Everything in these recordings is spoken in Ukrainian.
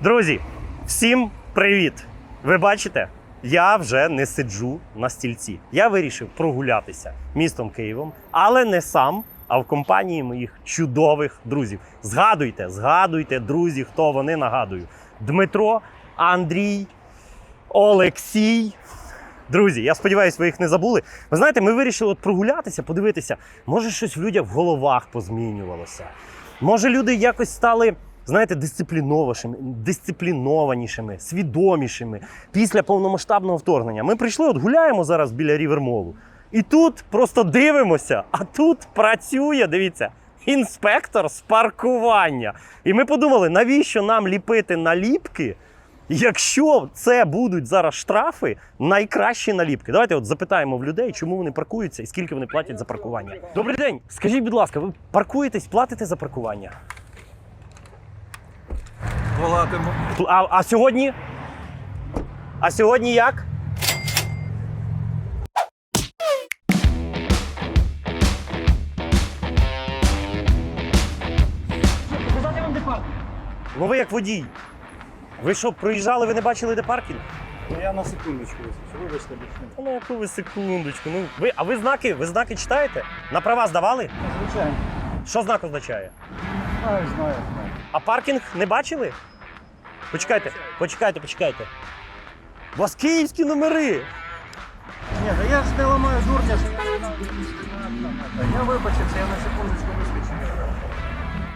Друзі, всім привіт! Ви бачите, я вже не сиджу на стільці. Я вирішив прогулятися містом Києвом, але не сам, а в компанії моїх чудових друзів. Згадуйте, згадуйте, друзі, хто вони нагадую. Дмитро, Андрій, Олексій. Друзі, я сподіваюся, ви їх не забули. Ви знаєте, ми вирішили от прогулятися, подивитися, може щось в людях в головах позмінювалося. Може, люди якось стали, знаєте, дисциплінованішими, дисциплінованішими, свідомішими після повномасштабного вторгнення. Ми прийшли, от гуляємо зараз біля Рівермолу. І тут просто дивимося, а тут працює, дивіться, інспектор з паркування. І ми подумали, навіщо нам ліпити наліпки, якщо це будуть зараз штрафи, найкращі наліпки. Давайте от запитаємо в людей, чому вони паркуються і скільки вони платять за паркування. Добрий день. Скажіть, будь ласка, ви паркуєтесь, платите за паркування? Платимо. А, а сьогодні? А сьогодні як? Ну ви як водій. Ви що, проїжджали, ви не бачили, де паркінг? Ну я на секундочку. Вибачте, більше. Ну, яку ви секундочку. Ну, ви, а ви знаки, ви знаки читаєте? На права здавали? Звичайно. Що знак означає? Знаю, знаю. А паркінг не бачили? Почекайте, почекайте, почекайте. У вас київські номери. Ні, та я ж не ламаю дурня, що я не знаю, я вибачився, я на секундочку вискочив.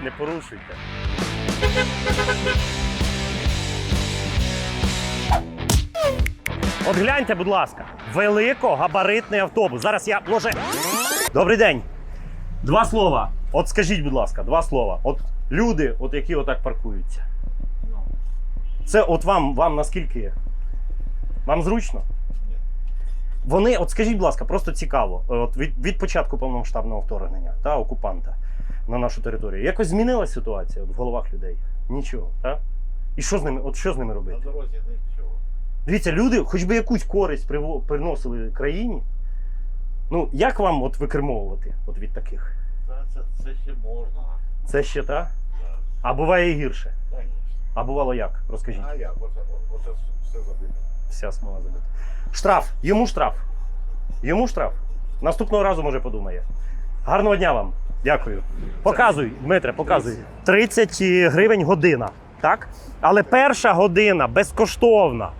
Не порушуйте. От гляньте, будь ласка, великогабаритний автобус. Зараз я може. Добрий день. Два слова. От скажіть, будь ласка, два слова. От люди, от які отак паркуються. Це от вам, вам наскільки? Вам зручно? Ні. Вони, от скажіть, будь ласка, просто цікаво. От від, від початку повномасштабного вторгнення та окупанта на нашу територію. Якось змінилася ситуація от, в головах людей? Нічого, так? І що з ними? От що з ними робити? На дорозі нічого. Дивіться, люди, хоч би якусь користь приносили країні. Ну, як вам от викермовувати от від таких? Та це, це ще можна. Це ще та? А буває і гірше. А бувало як? Розкажіть. А як? Оце, оце все забито. Вся смола забита. Штраф. Йому штраф. Йому штраф. Наступного разу, може, подумає. Гарного дня вам. Дякую. Показуй, Дмитре, показуй. 30 гривень година. Так? Але перша година безкоштовна.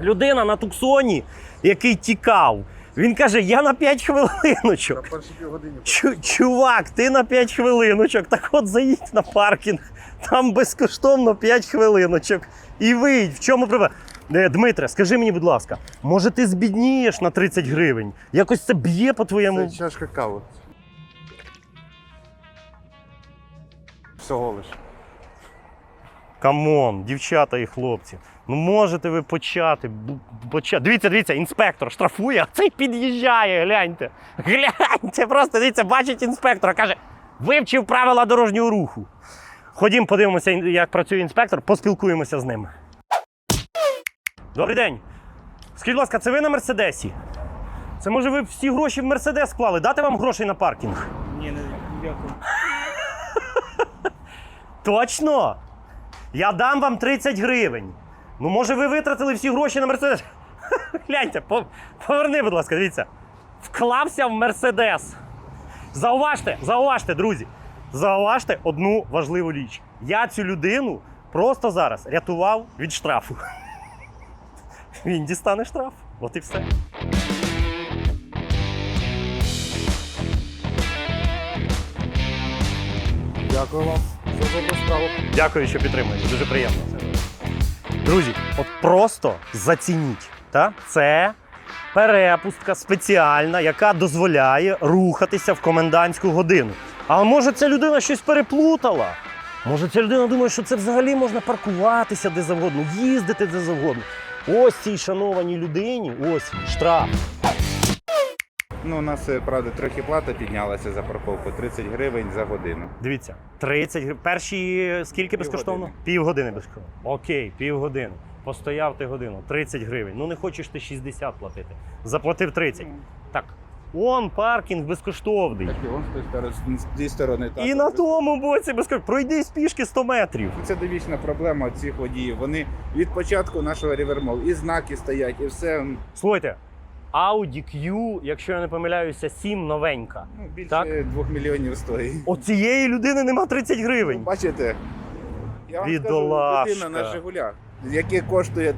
Людина на Туксоні, який тікав. Він каже: я на 5 хвилиночок. Чу- чувак, ти на 5 хвилиночок. Так от заїдь на паркінг, там безкоштовно 5 хвилиночок. І вийдь. В чому проблема? Е, Дмитре, скажи мені, будь ласка, може ти збіднієш на 30 гривень? Якось це б'є по твоєму. Це чашка кави. Всього лиш. Камон, дівчата і хлопці. Ну можете ви почати. почати. Дивіться, дивіться, інспектор штрафує, а цей під'їжджає. Гляньте. Гляньте, просто дивіться, бачить інспектора, каже, вивчив правила дорожнього руху. Ходім, подивимося, як працює інспектор, поспілкуємося з ним. Добрий день. Скажіть, будь ласка, це ви на Мерседесі? Це може ви всі гроші в Мерседес склали? Дати вам грошей на паркінг? Ні, не дякую. Точно? Я дам вам 30 гривень. Ну, може, ви витратили всі гроші на Мерседес? Гляньте, поверни, будь ласка, дивіться. Вклався в Мерседес. Зауважте, зауважте, друзі. Зауважте одну важливу річ. Я цю людину просто зараз рятував від штрафу. Він дістане штраф. От і все. Дякую вам за добру справу. Дякую, що підтримуєте. Дуже приємно. Друзі, от просто зацініть. Та? Це перепустка спеціальна, яка дозволяє рухатися в комендантську годину. А може ця людина щось переплутала? Може, ця людина думає, що це взагалі можна паркуватися де завгодно, їздити де завгодно. Ось цій шанованій людині, ось штраф. Ну, у нас, е, правда, трохи плата піднялася за парковку 30 гривень за годину. Дивіться, 30 гривень. Перші скільки безкоштовно? Півгодини безкоштовно. Окей, півгодини. Постояв ти годину, 30 гривень. Ну не хочеш ти 60 платити. Заплатив 30. Так, Он паркінг безкоштовний. Так і он з тої сторони, з тієї сторони. І на тому боці безкоштовний. Пройди з пішки 100 метрів. Це довічна проблема цих водіїв. Вони від початку нашого рівермол і знаки стоять, і все Слухайте, Audi Q, якщо я не помиляюся, 7 новенька. ну, більше Так. двох мільйонів стоїть. У цієї людини нема 30 гривень. Бачите? Я вам Бідолашка. скажу, людина на Жигулях, яке коштує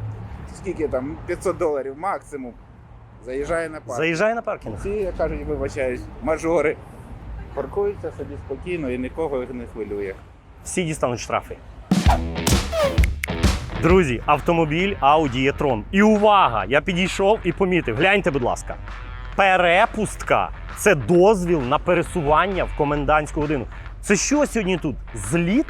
скільки там 500 доларів максимум. Заїжджає на парк. Заїжджай на паркінг. Ці, як кажуть, вибачаюсь, мажори. Паркуються собі спокійно і нікого їх не хвилює. Всі дістануть штрафи. Друзі, автомобіль Audi e-tron. І увага! Я підійшов і помітив. Гляньте, будь ласка. Перепустка це дозвіл на пересування в комендантську годину. Це що сьогодні тут? Зліт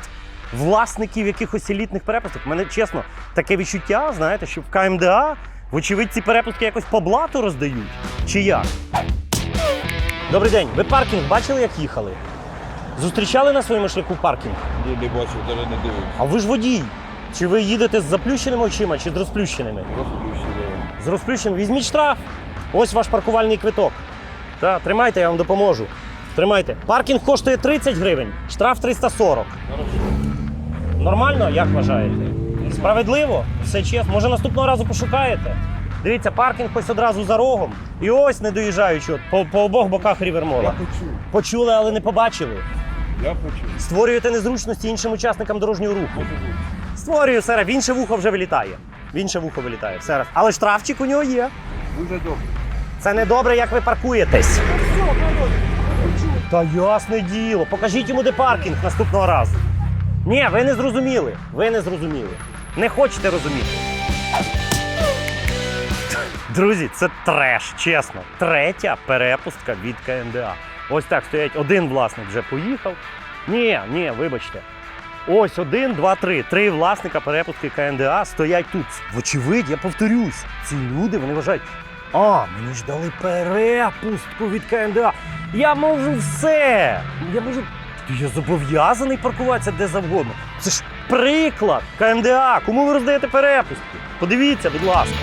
власників якихось елітних перепусток? У мене чесно, таке відчуття, знаєте, що в КМДА, вочевидь, ці перепустки якось по блату роздають. Чи як? Добрий день. Ви паркінг бачили, як їхали? Зустрічали на своєму шляху паркінг? Ні, не бачив, навіть не дивився. А ви ж водій. Чи ви їдете з заплющеними очима, чи з розплющеними? Розплющили. З розплющеними. Візьміть штраф. Ось ваш паркувальний квиток. Так, тримайте, я вам допоможу. Тримайте. Паркінг коштує 30 гривень, штраф 340. Нормально, як вважаєте? Справедливо? Все чесно. Може наступного разу пошукаєте? Дивіться, паркінг ось одразу за рогом. І ось не доїжджаючи от, по, по обох боках рівермола. почув. Почули, але не побачили. Я почув. Створюєте незручності іншим учасникам дорожнього руху. Створюю сера, в інше вухо вже вилітає. В інше вухо вилітає. Все раз. Але штрафчик у нього є. Дуже добре. Це не добре, як ви паркуєтесь. Та ясне діло. Покажіть йому, де паркінг наступного разу. Ні, ви не зрозуміли. Ви не зрозуміли. Не хочете розуміти. Друзі, це треш, чесно. Третя перепустка від КМДА. Ось так стоять. Один власник вже поїхав. Ні, ні, вибачте. Ось один, два, три. Три власника перепустки КНДА стоять тут. Вочевидь, я повторюсь, ці люди вони вважають, а, мені ж дали перепустку від КНДА. Я можу все. Я можу. Я зобов'язаний паркуватися де завгодно. Це ж приклад КНДА. Кому ви роздаєте перепустки? Подивіться, будь ласка.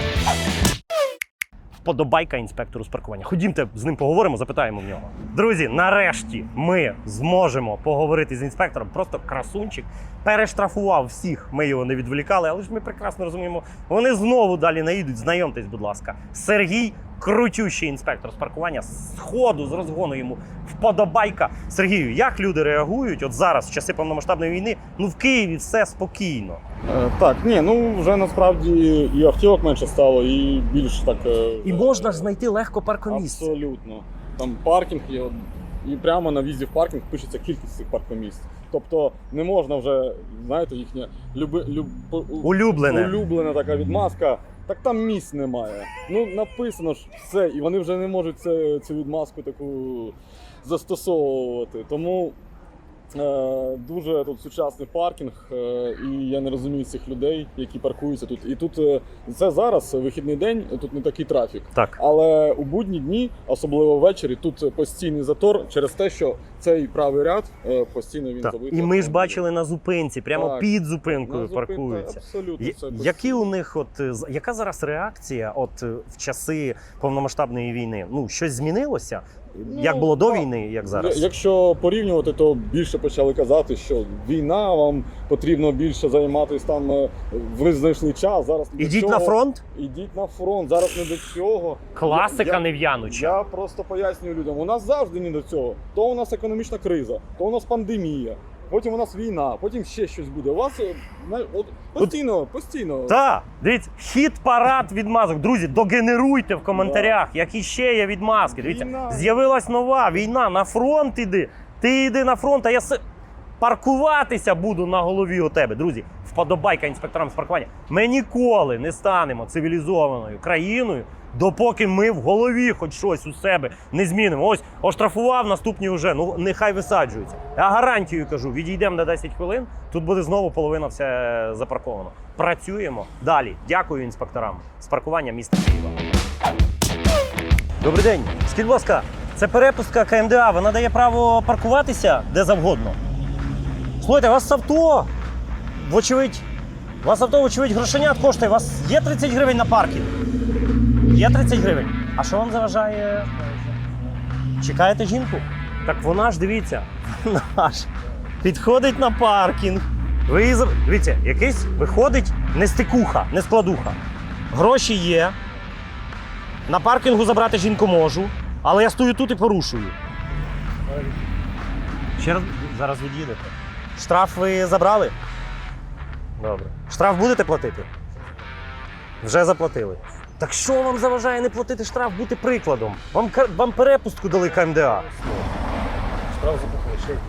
Вподобайка інспектору з паркування. Ходімте з ним поговоримо, запитаємо в нього. Друзі, нарешті ми зможемо поговорити з інспектором. Просто красунчик перештрафував всіх. Ми його не відволікали, але ж ми прекрасно розуміємо. Вони знову далі наїдуть. Знайомтесь, будь ласка. Сергій, крутющий інспектор з паркування. З ходу, з розгону йому вподобайка. Сергію, як люди реагують? От зараз, в часи повномасштабної війни, ну в Києві все спокійно. Е, Так, ні, ну вже насправді і автівок менше стало, і більш так. е, І можна ж знайти легко паркомісце. Абсолютно. Там паркінг є, і прямо на в'їзді в паркінг пишеться кількість цих паркомісць. Тобто не можна вже, знаєте, їхня люби, люб, Улюблене. улюблена така відмазка. Так там місць немає. Ну написано ж все, і вони вже не можуть це, цю відмазку таку застосовувати. Тому дуже тут сучасний паркінг, е, і я не розумію цих людей, які паркуються тут. І тут е, це зараз вихідний день, тут не такий трафік. Так. Але у будні дні, особливо ввечері, тут постійний затор через те, що цей правий ряд е, постійно він Так. забитий. І ми ж бачили на зупинці, прямо Так. під зупинкою зупинках паркуються. Абсолютно Я- все Які у них, от е, яка зараз реакція от е, в часи повномасштабної війни? Ну щось змінилося? Ну, як було до війни, як зараз? Якщо порівнювати, то більше почали казати, що війна, вам потрібно більше займатися там е, в визначний час. Зараз Ідіть на фронт, Ідіть на фронт. Зараз не до цього. класика Я- нев'януча. Я просто пояснюю людям, у нас завжди не до цього. То у нас економічна криза, то у нас пандемія, потім у нас війна, потім ще щось буде. У вас е, от, постійно, постійно. Так, дивіться, хід парад відмазок. Друзі, догенеруйте в коментарях, які ще є відмазки. Дивіться, Війна. з'явилась нова війна. На фронт іди. Ти йди на фронт, а я с... паркуватися буду на голові у тебе. Друзі, вподобайка інспекторам з паркування. Ми ніколи не станемо цивілізованою країною, допоки ми в голові хоч щось у себе не змінимо. Ось оштрафував, наступні вже. Ну нехай висаджуються. Я гарантію кажу, відійдемо на 10 хвилин. Тут буде знову половина все запарковано. Працюємо далі. Дякую інспекторам з паркування міста Києва. Добрий день. Скажіть, будь ласка, це перепустка КМДА. Вона дає право паркуватися де завгодно. Слухайте, у вас авто, вочевидь, у вас авто, вочевидь, грошенят коштує. У вас є 30 гривень на паркінг? Є 30 гривень. А що вам заважає? Чекаєте жінку? Так вона ж дивіться, вона ж підходить на паркінг. Ви Дивіться, якийсь виходить не стикуха, не складуха. Гроші є. На паркінгу забрати жінку можу, але я стою тут і порушую. Ще раз зараз від'їдете. Штраф ви забрали? Добре. Штраф будете платити? Вже заплатили. Так що вам заважає не платити штраф, бути прикладом? Вам, вам перепустку дали КМДА. Штраф ще які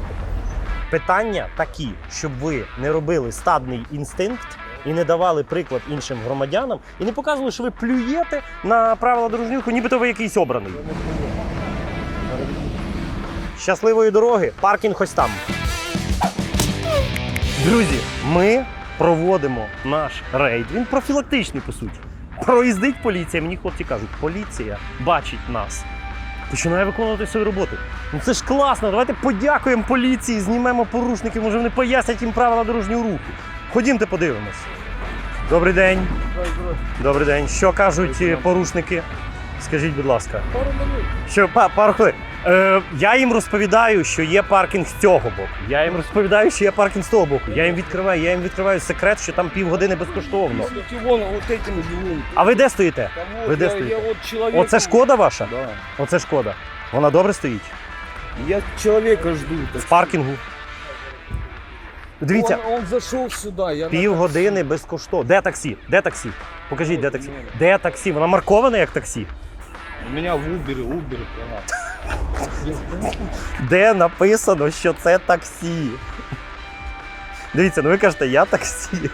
Питання такі, щоб ви не робили стадний інстинкт і не давали приклад іншим громадянам, і не показували, що ви плюєте на правила дорожнього нібито ви якийсь обраний. Щасливої дороги, паркінг ось там. Друзі, ми проводимо наш рейд. Він профілактичний, по суті. Проїздить поліція. Мені хлопці кажуть, поліція бачить нас. Починає виконувати свою роботу. Ну це ж класно. Давайте подякуємо поліції, знімемо порушників, може вони пояснять їм правила дорожнього руху. Ходімте, подивимось. Добрий день. Добрий день. Що кажуть е, порушники? Скажіть, будь ласка. Пару минут. Що па, пару хвилин. Е, я їм розповідаю, що є паркінг з цього боку. Я їм розповідаю, що є паркінг з того боку. Я їм відкриваю, я їм відкриваю секрет, що там півгодини безкоштовно. Смотрите, вон, вот этим живу. А ви де стоїте? Я, стоите? я вот человека... Оце шкода ваша? Да. Оце шкода. Вона добре стоїть? Я человека жду. В паркінгу. Дивіться, Он, он зашел сюда, я на півгодини безкоштовно. Де таксі? Де таксі? Покажіть, де таксі. Де таксі? Вона маркована як таксі. такси. У меня в Uber, Uber, канал. Де написано, що це таксі? Дивіться, ну ви кажете, я таксі.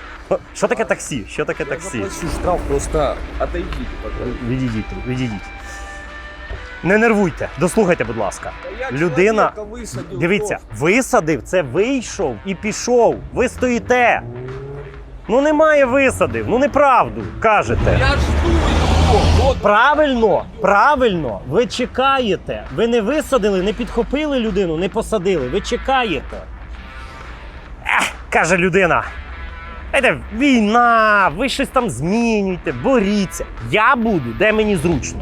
Що таке таксі? Що таке Я таксі? заплачу штраф, просто пожалуйста. Відійдіть, відійдіть. Не нервуйте, дослухайте, будь ласка. Я Людина- высадил Дивіться, висадив, це вийшов і пішов. Ви стоїте. Ну немає висадив, ну неправду кажете. Я жду Правильно, правильно, ви чекаєте. Ви не висадили, не підхопили людину, не посадили. Ви чекаєте. Ех, каже людина. Знаєте, війна, ви щось там змінюйте, боріться. Я буду, де мені зручно.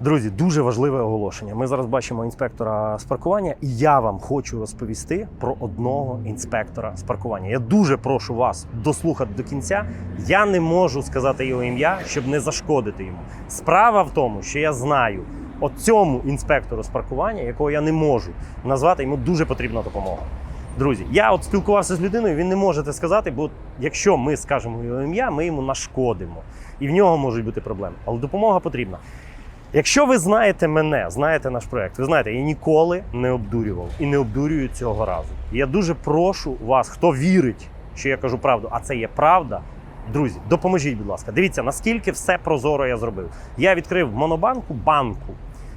Друзі, дуже важливе оголошення. Ми зараз бачимо інспектора з паркування, і я вам хочу розповісти про одного інспектора з паркування. Я дуже прошу вас дослухати до кінця. Я не можу сказати його ім'я, щоб не зашкодити йому. Справа в тому, що я знаю от цьому інспектору з паркування, якого я не можу назвати, йому дуже потрібна допомога. Друзі, я от спілкувався з людиною, він не може це сказати, бо якщо ми скажемо його ім'я, ми йому нашкодимо. І в нього можуть бути проблеми. Але допомога потрібна. Якщо ви знаєте мене, знаєте наш проект, ви знаєте, я ніколи не обдурював і не обдурюю цього разу. Я дуже прошу вас, хто вірить, що я кажу правду, а це є правда. Друзі, допоможіть, будь ласка. Дивіться, наскільки все прозоро я зробив. Я відкрив монобанку банку.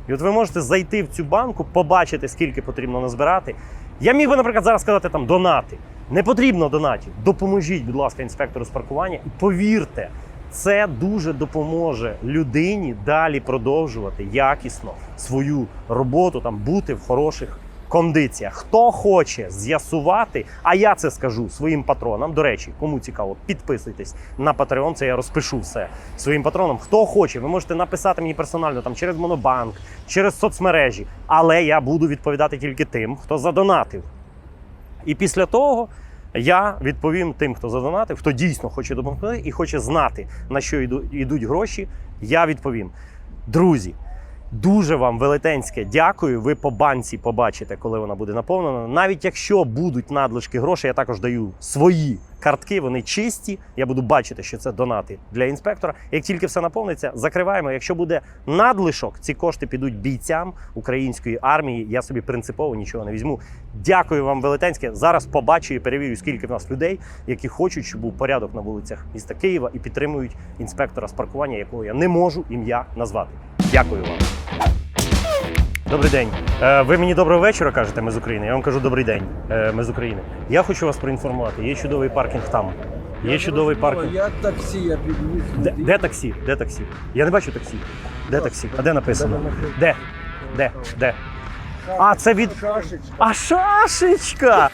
І от ви можете зайти в цю банку, побачити, скільки потрібно назбирати. Я міг би, наприклад, зараз сказати там донати. Не потрібно донатів. Допоможіть, будь ласка, інспектору з паркування, і повірте, це дуже допоможе людині далі продовжувати якісно свою роботу, там бути в хороших кондиціях. Хто хоче з'ясувати, а я це скажу своїм патронам. До речі, кому цікаво, підписуйтесь на Patreon, це я розпишу все своїм патронам. Хто хоче, ви можете написати мені персонально там через Монобанк, через соцмережі, але я буду відповідати тільки тим, хто задонатив. І після того я відповім тим, хто задонатив, хто дійсно хоче допомогти і хоче знати, на що йду- йдуть гроші. Я відповім. Друзі, дуже вам велетенське дякую. Ви по банці побачите, коли вона буде наповнена. Навіть якщо будуть надлишки грошей, я також даю свої картки, вони чисті. Я буду бачити, що це донати для інспектора. Як тільки все наповниться, закриваємо. Якщо буде надлишок, ці кошти підуть бійцям української армії. Я собі принципово нічого не візьму. Дякую вам велетенське. Зараз побачу і перевірю, скільки в нас людей, які хочуть, щоб був порядок на вулицях міста Києва і підтримують інспектора з паркування, якого я не можу ім'я назвати. Дякую вам. Добрий день. Е, Ви мені доброго вечора кажете, ми з України. Я вам кажу добрий день. е, Ми з України. Я хочу вас проінформувати. Є чудовий паркінг там. Є чудовий паркінг. Я такси, я перевез Де, де таксі? Де таксі? Я не бачу таксі. Де таксі? А де написано? Де? Де? Де? А, це від. А шашечка!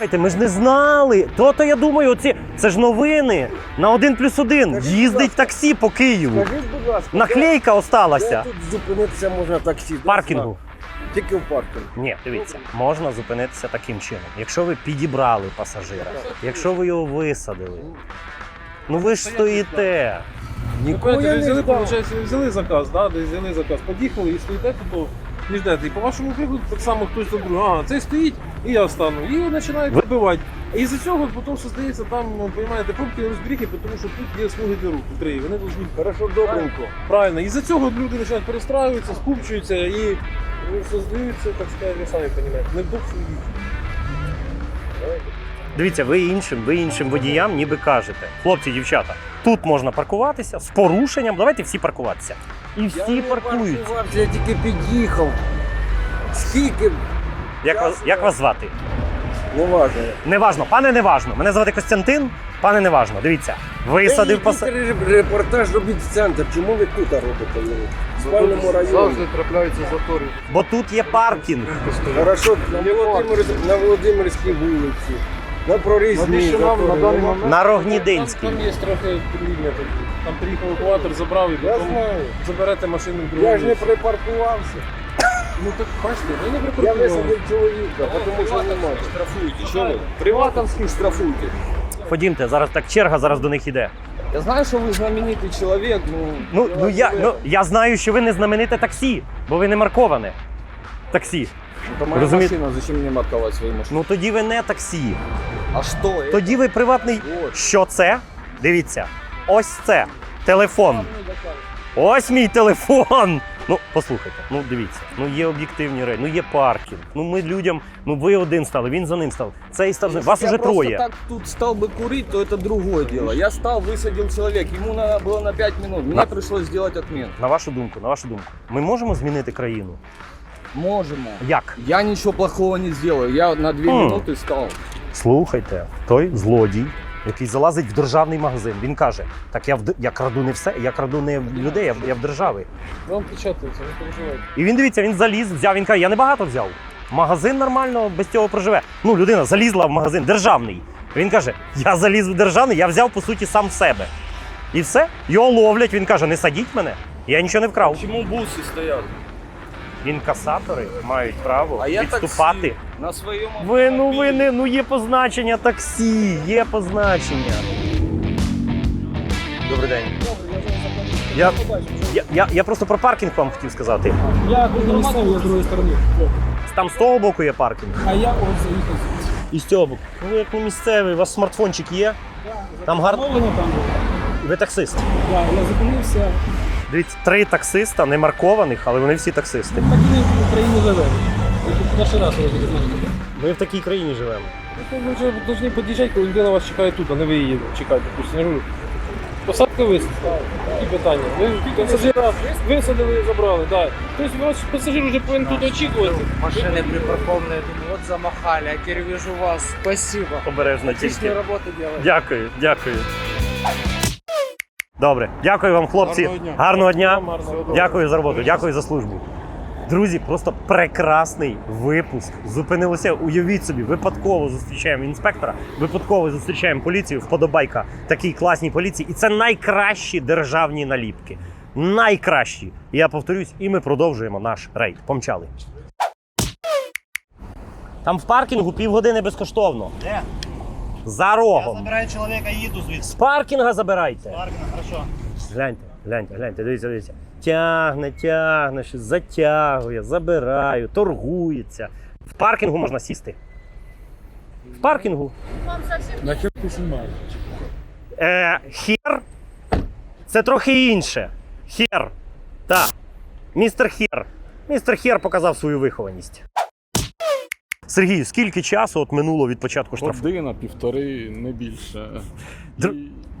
Слухайте, Ми ж не знали. То-то я думаю, оці це ж новини на один плюс один. Скажіть, Їздить ласка. таксі по Києву. Скажіть, будь ласка, Наклейка де, де осталася. тут зупинитися можна таксі? В паркінгу. Тільки в паркінгу. Ні, дивіться, можна зупинитися таким чином. Якщо ви підібрали пасажира, якщо ви його висадили, ну ви ж стоїте. Нікого я не взяли, виходить, взяли заказ, да, десь взяли заказ, поїхали і стоїте тут, не ждете. І по вашому прикладу так само хтось там другий, ага, цей стоїть, і я встану. І починають Ви- вибивати. І з-за цього потім здається, там, ну, розумієте, пробки розбріхи, тому що тут є слуги для рук, три. Вони повинні Хорошо, добренько. Правильно. І за цього люди починають перестраюватися, скупчуються і ну, создаються, так сказати, ви самі розумієте, не в дух своїх. Дивіться, ви іншим, ви іншим водіям ніби кажете. Хлопці, дівчата, тут можна паркуватися з порушенням. Давайте всі паркуватися. І всі не паркуються. паркувався, Я тільки під'їхав. Скільки? Як вас, як вас звати? Не важно. Неважно, пане неважно. Мене звати Костянтин. Пане неважно. Дивіться, висадив Ти паса... репортаж робіть в центр. Чому ви тут робите? його? В спальному районі. Завжди трапляються затори. бо тут є паркінг. Хорошо, на, Володимир... на Володимирській вулиці. На прорізній. Навіщо нам на даний момент? На Там, там є трохи лінія. Там, там приїхав евакуатор, забрав і Я потім знаю. заберете машину в другу. Я ж не припаркувався. Ну так бачите, ви не Я прикрутили. висадив чоловіка, тому що немає. Штрафуйте. Що ви? Приватовських штрафуйте. Ходімте, зараз так черга зараз до них іде. Я знаю, що ви знаменитий чоловік, ну... Ну, ну я ну я знаю, що ви не знамените таксі, бо ви не марковане. Таксі. Это моя Розумієте? машина, зачем мені марковать свою машину? Ну тоді ви не таксі. А що? это? Тоді ви приватний. Вот. Що це? Дивіться, ось це телефон. Ось мій телефон. Ну, послухайте, ну дивіться, ну є об'єктивні речі, ну є паркінг. Ну ми людям, ну ви один стали, він за ним став. Цей став за вас я уже просто троє. так тут стал бы курить, то это другое дело. Я стал, высадил человек, ему надо было на 5 минут. Мне На- пришлось сделать отмену. На вашу думку, на вашу думку, ми можемо змінити країну? Можем. Як? Я ничего плохого не сделаю. Я на 2 Хм. минуты стал. Слухайте, той злодій, який залазить в державний магазин, він каже: так я в д- я краду не все, я краду не в людей, я, в- я в держави. Вам печатається, не переживайте. І він дивіться, він заліз, взяв. Він каже, я не багато взяв. Магазин нормально без цього проживе. Ну, людина залізла в магазин державний. Він каже: Я заліз в державний, я взяв по суті сам в себе. І все, його ловлять. Він каже: не садіть мене, я нічого не вкрав. Почему бусы стоят? Інкасатори мають право А я відступати. такси. На своем Ви ну ви не ну є позначення таксі, є позначення. Добрий день. Я, я, я, я просто про паркінг вам хотів сказати. Я місцевий, я з другої сторони. Там з того боку є паркінг. А я от заїхав. І з цього боку. Ну ви як не місцевий, у вас смартфончик є. Там гарно. Там. Ви таксист. Да, я зупинився. Дивіться, три таксиста, не маркованих, але вони всі таксисти. Так ми в Україні живемо. Тут перший раз. Ми в такій країні живемо. Ну, Ви вже повинні під'їжджати, коли людина вас чекає тут, а не ви її чекаєте. Тобто, посадка висадка. Які питання? Ви пасажира висадили і забрали, так. Тобто вас пасажир вже повинен тут очікувати. Я думаю, вот замахали, а теперь вас. Спасибо. Обережно тільки. работу делаете. Дякую, дякую. Добре, дякую вам, хлопці. Гарного дня. Гарного дня. Вам гарного. Дякую за роботу, дякую за службу. Друзі, просто прекрасний випуск. Зупинилося. Уявіть собі, випадково зустрічаємо інспектора, випадково зустрічаємо поліцію. Вподобайка такій класній поліції. І це найкращі державні наліпки. Найкращі. І Я повторюсь, і ми продовжуємо наш рейд. Помчали. Там в паркінгу півгодини безкоштовно. Де? За рогом. Забираю чоловіка, їду звідси. З паркінга забирайте. Паркінг, хорошо. Гляньте, гляньте, гляньте, дивіться, дивіться. Тягне, тягне, щось затягує, забираю, торгується. В паркінгу можна сісти. В паркінгу. Нахер ти знімаєш? Е, хер це трохи інше. Хер. Так. Містер Хер. Містер Хер показав свою вихованість. Сергій, скільки часу от минуло від початку штрафу? Година, півтори, не більше. Др...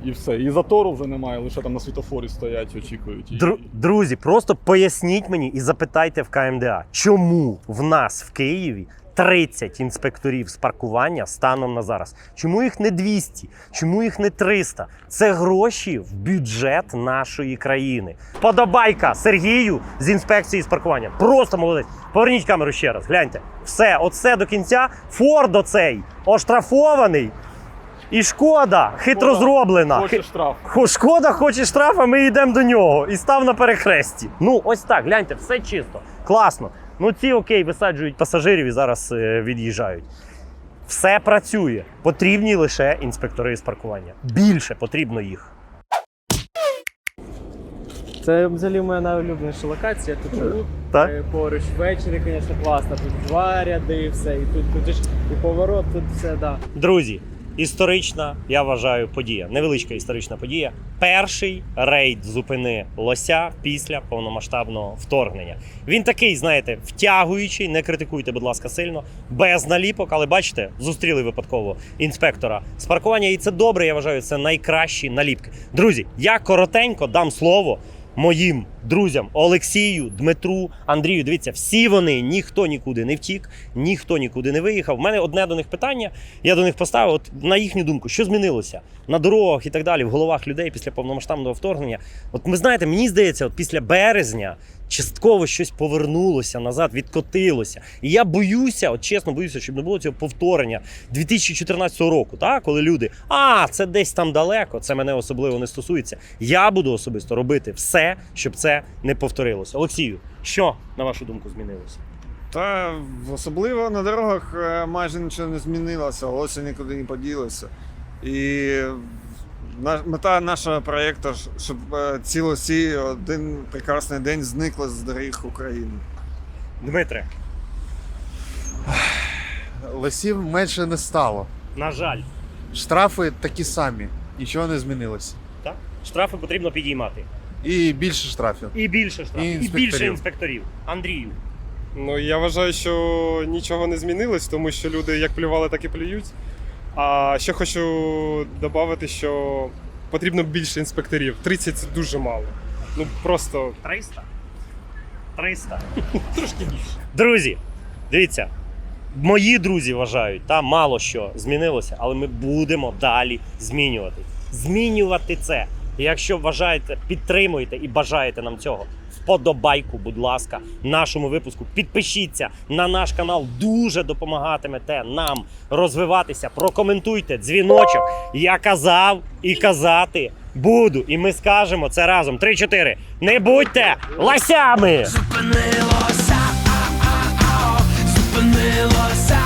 І, і все. І затору вже немає, лише там на світофорі стоять, очікують. І... Дру- друзі, просто поясніть мені і запитайте в КМДА, чому в нас в Києві 30 інспекторів з паркування станом на зараз? Чому їх не 200? Чому їх не 300? Це гроші в бюджет нашої країни. Подобайка Сергію з інспекції з паркування. Просто молодець. Поверніть камеру ще раз. Гляньте. Все, оце до кінця. Форд оцей оштрафований. І шкода, хитро зроблена. Хоче штраф. Шкода хоче штраф, а ми йдемо до нього і став на перехресті. Ну, ось так, гляньте, все чисто. Класно. Ну, ці окей, висаджують пасажирів і зараз е, від'їжджають. Все працює. Потрібні лише інспектори з паркування. Більше потрібно їх. Це взагалі моя найулюбленіша локація. Тут живу Так? Е, поруч ввечері, звісно, класно. Тут два ряди, все. І тут, ж і поворот, тут все, да. Друзі, історична, я вважаю, подія. Невеличка історична подія. Перший рейд зупини лося після повномасштабного вторгнення. Він такий, знаєте, втягуючий, не критикуйте, будь ласка, сильно, без наліпок, але бачите, зустріли випадково інспектора з паркування, і це добре, я вважаю, це найкращі наліпки. Друзі, я коротенько дам слово. Моїм друзям Олексію, Дмитру, Андрію, дивіться, всі вони ніхто нікуди не втік, ніхто нікуди не виїхав. У мене одне до них питання. Я до них поставив, от на їхню думку, що змінилося на дорогах і так далі, в головах людей після повномасштабного вторгнення. От ви знаєте, мені здається, от після березня частково щось повернулося назад, відкотилося. І я боюся, от чесно боюся, щоб не було цього повторення 2014 року, та, коли люди, а це десь там далеко, це мене особливо не стосується. Я буду особисто робити все, щоб це не повторилося. Олексію, що на вашу думку змінилося? Та особливо на дорогах е, майже нічого не змінилося, лоси нікуди не поділися. І мета нашого проєкту, щоб е, ці лосі один прекрасний день зникли з доріг України. Дмитре, Лосів менше не стало. на жаль, Штрафи такі самі, нічого не змінилося. так? штрафи потрібно підіймати. І більше штрафів. І більше штрафів, І і, інспекторів. більше інспекторів. Андрію. Ну я вважаю, що нічого не змінилось, тому що люди як плювали, так і плюють. А ще хочу додати, що потрібно більше інспекторів. 30 це дуже мало. Ну просто 300? 300. Трошки більше. Друзі, дивіться. Мої друзі вважають, та мало що змінилося, але ми будемо далі змінювати. Змінювати це. І якщо вважаєте, підтримуєте і бажаєте нам цього, вподобайку, будь ласка, нашому випуску. Підпишіться на наш канал, дуже допомагатимете нам розвиватися. Прокоментуйте дзвіночок. Я казав і казати буду. І ми скажемо це разом. 3-4. Не будьте ласями! Зупинилося, а-а-а, зупинилося,